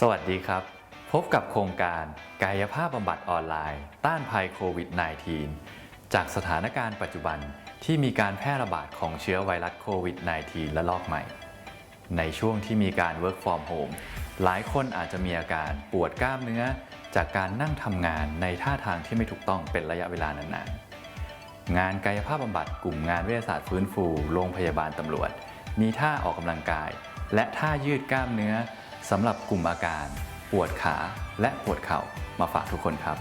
สวัสดีครับ พบกับโครงการกายภาพบำบัดออนไลน์ ต้านภัยโควิด -19 จากสถานการณ์ปัจจุบันที่มีการแพร่ระบาดของเชื้อไวรัสโควิด -19 และลอกใหม่ ในช่วงที่มีการ work from home หลายคนอาจจะมีอาการปวดกล้ามเนื้อ จากการนั่งทำงานในท่าทางที่ไม่ถูกต้องเป็นระยะเวลานานๆ งานกายภาพบำบัดกลุ่มงานวิทยาศาสตร์ฟื้นฟู โรงพยาบาลตำรวจ มีท่าออกกำลังกาย และท่ายืดกล้ามเนื้อ สำหรับกลุ่มอาการ ปวดขาและปวดเข่ามาฝากทุกคนครับ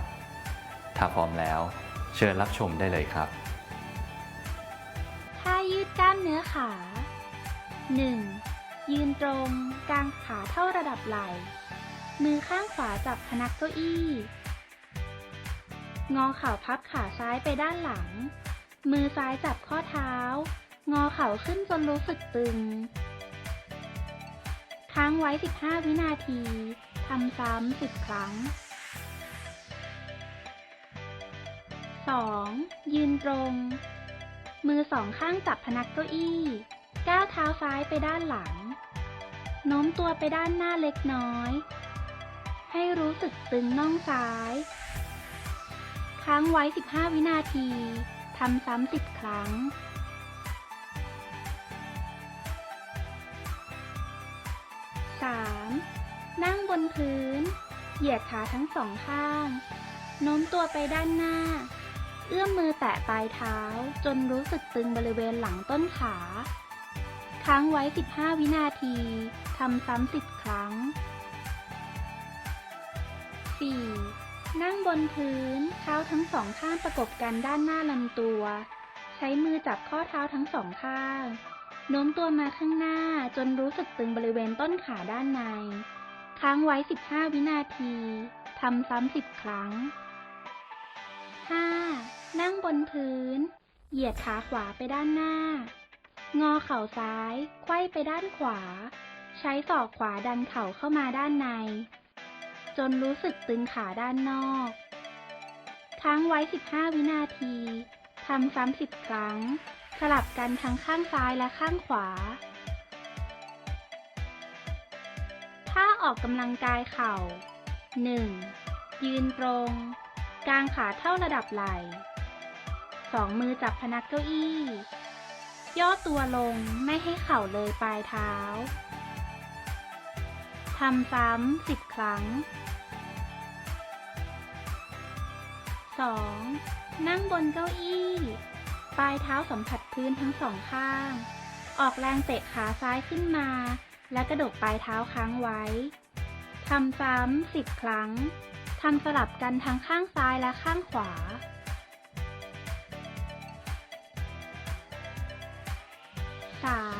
ถ้าพร้อมแล้ว เชิญรับชมได้เลยครับท่ายืดกล้ามเนื้อขา 1. ยืนตรงกางขาเท่าระดับไหล่ มือข้างขวาจับพนักเก้าอี้ งอเข่าพับขาซ้ายไปด้านหลัง มือซ้ายจับข้อเท้า งอเข่าขึ้นจนรู้สึกตึง ค้างไว้ 15 วินาที ทำซ้ำ 10 ครั้ง 2. ยืนตรง มือสองข้างจับพนักเก้าอี้ ก้าวเท้าซ้ายไปด้านหลัง โน้มตัวไปด้านหน้าเล็กน้อย ให้รู้สึกตึงน่องซ้าย ค้างไว้ 15 วินาที ทำซ้ำ 10 ครั้ง 3. นั่งบนพื้น เหยียดขาทั้งสองข้าง โน้มตัวไปด้านหน้า เอื้อมมือแตะปลายเท้าจนรู้สึกตึงบริเวณหลังต้นขา ค้างไว้ 15 วินาที ทำซ้ำ10 ครั้ง 4. นั่งบนพื้น เท้าทั้งสองข้างประกบกันด้านหน้าลำตัว ใช้มือจับข้อเท้าทั้งสองข้าง โน้มตัวมาข้างหน้าจนรู้สึกตึงบริเวณต้นขาด้านใน ค้างไว้ 15 วินาที ทำซ้ำ 10 ครั้ง 5. นั่งบนพื้น เหยียดขาขวาไปด้านหน้า งอเข่าซ้าย ไขว้ไปด้านขวา ใช้ศอกขวาดันเข่าเข้ามาด้านใน จนรู้สึกตึงขาด้านนอก ค้างไว้ 15 วินาที ทำซ้ำ 10 ครั้ง สลับกันทั้งข้างซ้ายและข้างขวา ท่าออกกำลังกายเข่า 1. ยืนตรง กางขาเท่าระดับไหล่สองมือจับพนักเก้าอี้ ย่อตัวลงไม่ให้เข่าเลยปลายเท้า ทำซ้ำสิบครั้ง 2. นั่งบนเก้าอี้ ปลายเท้าสัมผัส พื้นทั้งสองข้าง ออกแรงเตะขาซ้ายขึ้นมา และกระดกปลายเท้าค้างไว้ ทำซ้ำสิบครั้ง ทำสลับกันทั้งข้างซ้ายและข้างขวา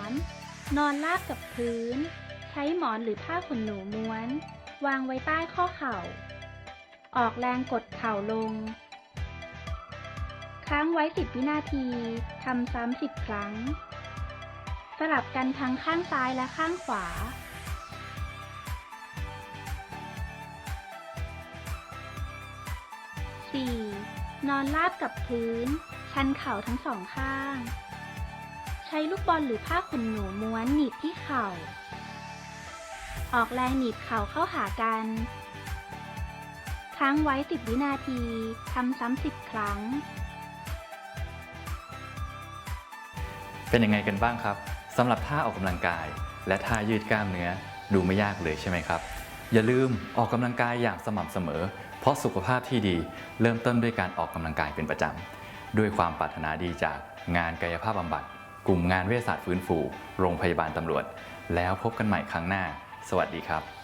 3. นอนราบกับพื้น ใช้หมอนหรือผ้าขนหนูม้วน วางไว้ใต้ข้อเข่า ออกแรงกดเข่าลง ค้างไว้ 10 วินาทีทำซ้ำ 10 ครั้ง สลับกันทั้งข้างซ้ายและข้างขวา 4. นอนราบกับพื้น ชันเข่าทั้งสองข้าง ใช้ลูกบอลหรือผ้าขนหนูม้วนหนีบที่เข่า ออกแรงหนีบเข่าเข้าหากันค้างไว้ 10 วินาที ทำซ้ำ 10 ครั้ง เป็นยังไงกันบ้างครับสำหรับท่าออกกำลังกาย และท่ายืดกล้ามเนื้อดูไม่ยากเลยใช่ไหมครับ อย่าลืมออกกำลังกายอย่างสม่ำเสมอ เพราะสุขภาพที่ดีเริ่มต้นด้วยการออกกำลังกายเป็นประจำด้วยความปรารถนาดีจากงานกายภาพบำบัด กลุ่มงานเวชศาสตร์ฟื้นฟู โรงพยาบาลตำรวจ แล้วพบกันใหม่ครั้งหน้า สวัสดีครับ